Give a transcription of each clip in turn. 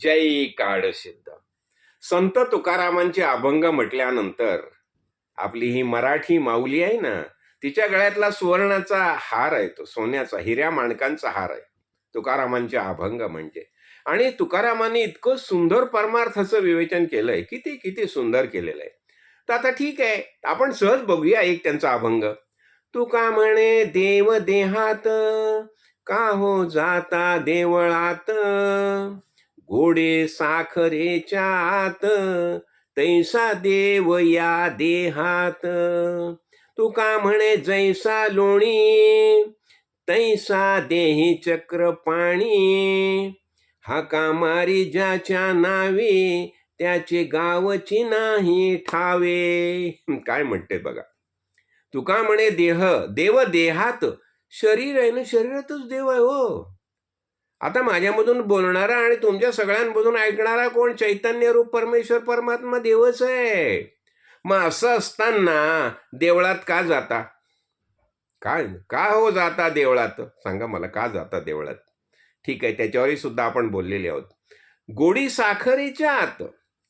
जय काळसिद्ध संत तुकारामांचे अभंग म्हटल्यानंतर आपली ही मराठी माऊली आहे ना तिच्या गळ्यातला सुवर्णाचा हार आहे तो सोन्याचा हिऱ्या माणकांचा हार आहे. तुकारामांचे अभंग म्हणजे. आणि तुकारामांनी इतकं सुंदर परमार्थाचं विवेचन केलंय किती किती सुंदर केलेलं आहे. तर आता ठीक आहे आपण सहज बघूया एक त्यांचा अभंग. तुका म्हणे देव देहात का हो जाता देवळात? गोडे साखरेच्या आत तैसा देव या देहात. तुका म्हणे जैसा लोणी तैसा देही चक्र पाणी. हाका मारी ज्याच्या नावे त्याचे गावची नाही ठावे. काय म्हणते बघा. तुका म्हणे देह देव देहात. शरीर आहे ना शरीरातच देव आहे हो. आता माझ्यामधून बोलणारा आणि तुमच्या सगळ्यांमधून ऐकणारा कोण चैतन्य रूप परमेश्वर परमात्मा देवच आहे. मग असं असताना देवळात का जाता? काय? का हो जाता देवळात? सांगा मला का जाता देवळात? ठीक आहे त्याच्यावरही सुद्धा आपण बोललेले आहोत. गोडी साखरेच्या आत.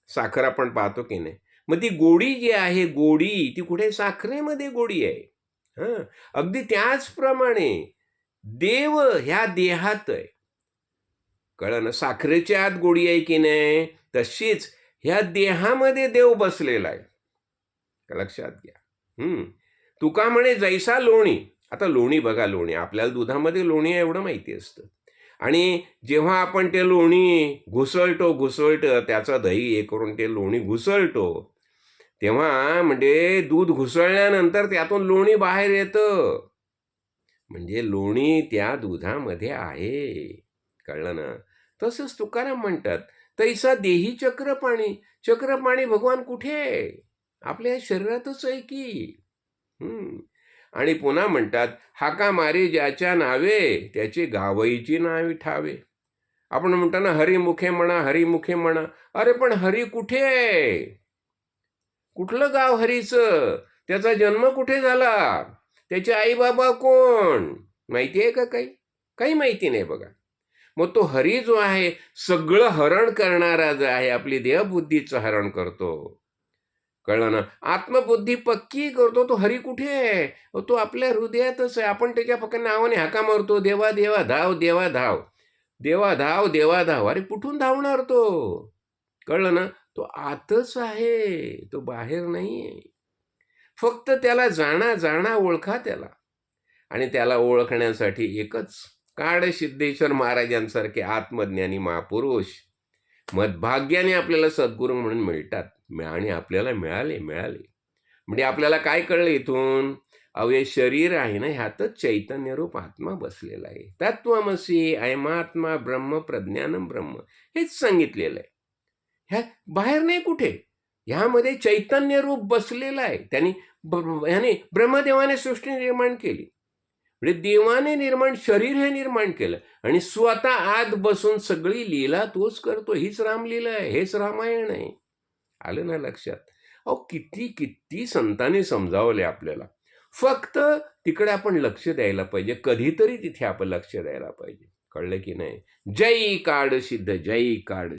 साखर आपण पाहतो की नाही? मग ती गोडी जी आहे गोडी ती कुठे? साखरेमध्ये गोडी आहे. हां. अगदी त्याचप्रमाणे देव ह्या देहात आहे. कळलं ना साखरेच्या आत गोडी आहे की नाही? तशीच ह्या देहामध्ये देव बसलेला आहे. लक्षात घ्या. हम्म. तुका म्हणे जैसा लोणी. आता लोणी बघा लोणी. आपल्याला दुधामध्ये लोणी आहे एवढं माहिती असतं. आणि जेव्हा आपण ते लोणी घुसळतो घुसळतं त्याचं दही हे करून ते लोणी घुसळतो तेव्हा म्हणजे दूध घुसळल्यानंतर त्यातून लोणी बाहेर येतं. म्हणजे लोणी त्या दुधामध्ये आहे. कळलं ना? तसंच तुकाराम म्हणतात तैसा देही चक्र पाणी चक्र पाणी भगवान कुठे आहे? आपल्या शरीरातच आहे की. हम्म. आणि पुन्हा म्हणतात हाका मारे ज्याच्या नावे त्याची गावईची नावे ठावे. आपण म्हणताना हरिमुखे म्हणा हरिमुखे म्हणा. अरे पण हरी कुठे आहे? कुठलं गाव हरीचं? त्याचा जन्म कुठे झाला? त्याचे आई बाबा कोण? माहिती आहे का काही? काही माहिती नाही बघा. मग तो हरी जो आहे सगळं हरण करणारा जो आहे आपली देहबुद्धीचं हरण करतो. कळलं ना? आत्मबुद्धी पक्की करतो तो हरी कुठे आहे? तो आपल्या हृदयातच आहे. आपण त्याच्या फक्त नावाने हाका मारतो देवा देवा धाव देवा धाव. देवा धाव देवा धाव. अरे कुठून धावणार तो? कळलं ना? तो आतच आहे. तो बाहेर नाही आहे फक्त त्याला जाणा जाणा ओळखा त्याला. आणि त्याला ओळखण्यासाठी एकच काड सिद्धेश्वर महाराजांसारखे आत्मज्ञानी महापुरुष मदभाग्याने आपल्याला सद्गुरू म्हणून मिळतात. आणि आपल्याला मिळाले मिळाले. म्हणजे आपल्याला काय कळलं इथून? अवय शरीर आहे ना ह्यातच चैतन्य रूप आत्मा बसलेला आहे. तत्वमसी ऐमात्मा ब्रह्म प्रज्ञानम ब्रह्म. हेच सांगितलेलं आहे. ह्या बाहेर नाही कुठे? ह्यामध्ये चैतन्य रूप बसलेलं आहे. त्यांनी ह्याने ब्रह्मदेवाने सृष्टी निर्माण केली. म्हणजे देवाने निर्माण शरीर हे निर्माण केलं. आणि स्वतः आत बसून सगळी लीला तोच करतो. हीच रामलीला आहे हेच रामायण आहे. आलं ना लक्षात? अहो किती किती संतांनी समजावले आपल्याला. फक्त तिकडे आपण लक्ष द्यायला पाहिजे. कधीतरी तिथे आपण लक्ष द्यायला पाहिजे. कळलं की नाही? जय काड सिद्ध जय काड